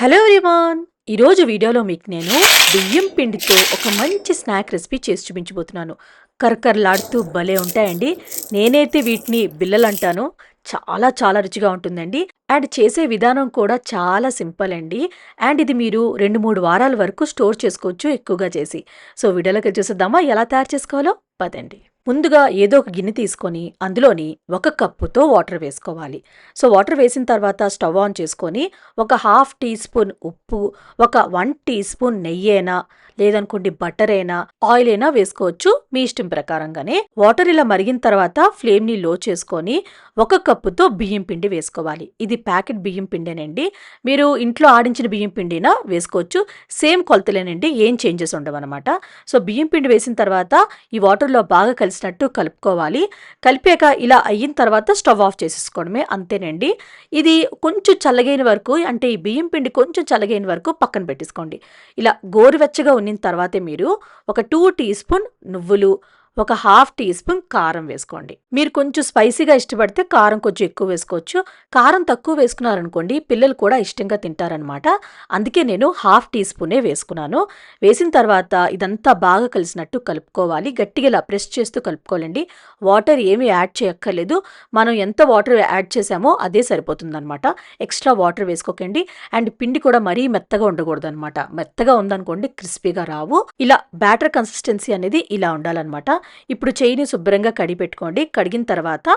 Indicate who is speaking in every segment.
Speaker 1: Hello everyone ఈరోజు వీడియోలో మీకు నేను బియ్యం పిండితో ఒక మంచి స్నాక్ రెసిపీ చేసి చూపించబోతున్నాను. కరకరలాడుతూ భలే ఉంటాయండి. నేనైతే వీటిని బిల్లలు అంటాను చాలా చాలా రుచిగా ఉంటుందండి. అండ్ చేసే విధానం కూడా చాలా సింపుల్ అండి. అండ్ ఇది మీరు రెండు మూడు వారాల వరకు స్టోర్ చేసుకోవచ్చు ఎక్కువగా చేసి. సో వీడియోలోకి చూసేద్దామా ఎలా తయారు చేసుకోవాలో? పదండి. ముందుగా ఏదో ఒక గిన్నె తీసుకొని అందులోని ఒక కప్పుతో వాటర్ వేసుకోవాలి. సో వాటర్ వేసిన తర్వాత స్టవ్ ఆన్ చేసుకొని ఒక హాఫ్ టీ స్పూన్ ఉప్పు ఒక వన్ టీ స్పూన్ నెయ్యి అయినా లేదనుకోండి బటర్ అయినా ఆయిల్ అయినా వేసుకోవచ్చు మీ ఇష్టం ప్రకారంగానే. వాటర్ ఇలా మరిగిన తర్వాత ఫ్లేమ్ని లో చేసుకొని ఒక కప్పుతో బియ్యం పిండి వేసుకోవాలి. ఇది ప్యాకెట్ బియ్యం పిండేనండి. మీరు ఇంట్లో ఆడించిన బియ్యం పిండినా వేసుకోవచ్చు. సేమ్ కొలతలేనండి. ఏం చేంజెస్ ఉండవన్నమాట. సో బియ్యం పిండి వేసిన తర్వాత ఈ వాటర్లో బాగా కలిసి కలిసినట్టు కలుపుకోవాలి. కలిపాక ఇలా అయిన తర్వాత స్టవ్ ఆఫ్ చేసేసుకోవడమే అంతేనండి. ఇది కొంచెం చల్లగైన వరకు అంటే ఈ బియ్యం పిండి కొంచెం చల్లగైన వరకు పక్కన పెట్టేసుకోండి. ఇలా గోరువెచ్చగా ఉన్న తర్వాతే మీరు ఒక టూ టీ స్పూన్ నువ్వులు ఒక హాఫ్ టీ స్పూన్ కారం వేసుకోండి. మీరు కొంచెం స్పైసీగా ఇష్టపడితే కారం కొంచెం ఎక్కువ వేసుకోవచ్చు. కారం తక్కువ వేసుకున్నారనుకోండి పిల్లలు కూడా ఇష్టంగా తింటారనమాట అందుకే నేను హాఫ్ టీ స్పూనే వేసుకున్నాను. వేసిన తర్వాత ఇదంతా బాగా కలిసినట్టు కలుపుకోవాలి. గట్టిగా ఇలా ప్రెస్ చేస్తూ కలుపుకోవాలండి. వాటర్ ఏమీ యాడ్ చేయక్కర్లేదు. మనం ఎంత వాటర్ యాడ్ చేసామో అదే సరిపోతుందనమాట ఎక్స్ట్రా వాటర్ వేసుకోకండి. అండ్ పిండి కూడా మరీ మెత్తగా ఉండకూడదు అనమాట మెత్తగా ఉందనుకోండి క్రిస్పీగా రావు. ఇలా బ్యాటర్ కన్సిస్టెన్సీ అనేది ఇలా ఉండాలన్నమాట. ఇప్పుడు చేయిని శుభ్రంగా కడిపెట్టుకోండి కడిగిన తర్వాత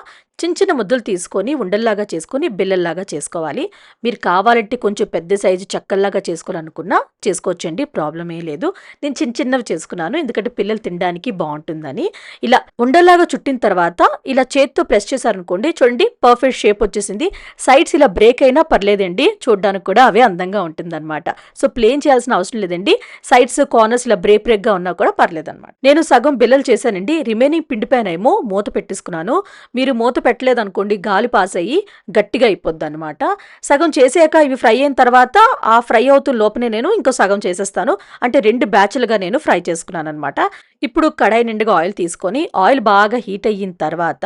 Speaker 1: చిన్న చిన్న ముద్దలు తీసుకొని ఉండల్లాగా చేసుకొని బిల్లల్లాగా చేసుకోవాలి. మీరు కావాలంటే కొంచెం పెద్ద సైజు చక్కల్లాగా చేసుకోవాలనుకున్నా చేసుకోవచ్చండి ప్రాబ్లం ఏం లేదు. నేను చిన్న చిన్నవి చేసుకున్నాను ఎందుకంటే పిల్లలు తినడానికి బాగుంటుందని. ఇలా ఉండల్లాగా చుట్టిన తర్వాత ఇలా చేత్తో ప్రెస్ చేశారనుకోండి చూడండి పర్ఫెక్ట్ షేప్ వచ్చేసింది. సైడ్స్ ఇలా బ్రేక్ అయినా పర్లేదండి చూడడానికి కూడా అవే అందంగా ఉంటుందన్నమాట. సో ప్లేన్ చేయాల్సిన అవసరం లేదండి. సైడ్స్ కార్నర్స్ ఇలా బ్రేక్ బ్రేక్గా ఉన్నా కూడా పర్లేదన్నమాట. నేను సగం బిల్లలు చేశానండి. రిమైనింగ్ పిండి పైన ఏమో మూత పెట్టేసుకున్నాను. మీరు మూత పెట్టలేదు అనుకోండి గాలి పాస్ అయ్యి గట్టిగా అయిపోద్ది అనమాట సగం చేసాక ఇవి ఫ్రై అయిన తర్వాత ఆ ఫ్రై అవుతున్న లోపనే నేను ఇంకో సగం చేసేస్తాను. అంటే రెండు బ్యాచ్లుగా నేను ఫ్రై చేసుకున్నాను అనమాట ఇప్పుడు కడాయి నిండుగా ఆయిల్ తీసుకొని ఆయిల్ బాగా హీట్ అయిన తర్వాత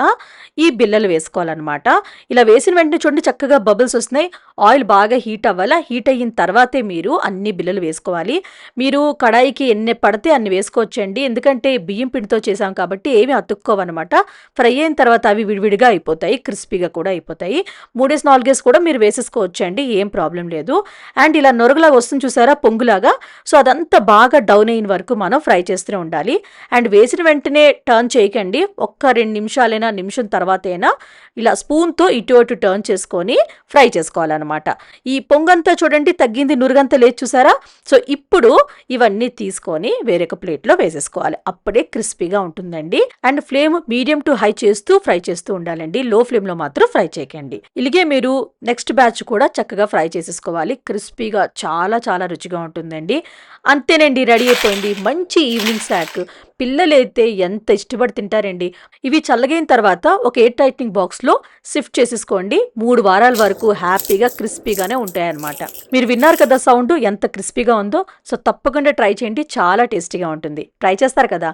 Speaker 1: ఈ బిల్లలు వేసుకోవాలన్నమాట. ఇలా వేసిన వెంటనే చూడండి చక్కగా బబుల్స్ వస్తున్నాయి. ఆయిల్ బాగా హీట్ అవ్వాలా? హీట్ అయిన తర్వాతే మీరు అన్ని బిల్లలు వేసుకోవాలి. మీరు కడాయికి ఎన్ని పడితే అన్ని వేసుకోవచ్చండి. ఎందుకంటే బియ్యం పిండితో చేసాం కాబట్టి ఏమి అతుక్కోవన్నమాట. ఫ్రై అయిన తర్వాత అవి విడివిడిగా అయిపోతాయి క్రిస్పీగా కూడా అయిపోతాయి. మూడేసి నాలుగేసి కూడా మీరు వేసేసుకోవచ్చండి ఏం ప్రాబ్లం లేదు. అండ్ ఇలా నొరుగులాగా వస్తుంది చూసారా పొంగులాగా. సో అదంతా బాగా డౌన్ అయిన వరకు మనం ఫ్రై చేస్తూనే ఉండాలి. అండ్ వేసిన వెంటనే టర్న్ చేయకండి ఒక్క రెండు నిమిషాలైనా నిమిషం తర్వాత అయినా ఇలా స్పూన్తో ఇటు అటు టర్న్ చేసుకొని ఫ్రై చేసుకోవాలన్నమాట. ఈ పొంగంతా చూడండి తగ్గింది నురుగంతా లేదు చూసారా. సో ఇప్పుడు ఇవన్నీ తీసుకొని వేరొక ప్లేట్లో వేసేసుకోవాలి. అప్పుడే క్రిస్పీగా ఉంటుందండి. And flame medium to high చేస్తూ ఫ్రై చేస్తూ ఉండాలి ఉండాలండి లో ఫ్లేమ్లో మాత్రం ఫ్రై చేయకండి. ఇలాగే మీరు నెక్స్ట్ బ్యాచ్ కూడా చక్కగా ఫ్రై చేసేసుకోవాలి. క్రిస్పీగా చాలా చాలా రుచిగా ఉంటుందండి. అంతేనండి రెడీ అయిపోయింది. మంచి ఈవినింగ్ స్నాక్. పిల్లలైతే ఎంత ఇష్టపడి తింటారండి. ఇవి చల్లగైన తర్వాత ఒక ఎయిర్ టైట్నింగ్ బాక్స్లో షిఫ్ట్ చేసేసుకోండి. మూడు వారాల వరకు హ్యాపీగా క్రిస్పీగానే ఉంటాయన్నమాట. మీరు విన్నారు కదా సౌండ్ ఎంత క్రిస్పీగా ఉందో. సో తప్పకుండా ట్రై చేయండి. చాలా టేస్టీగా ఉంటుంది. ట్రై చేస్తారు కదా?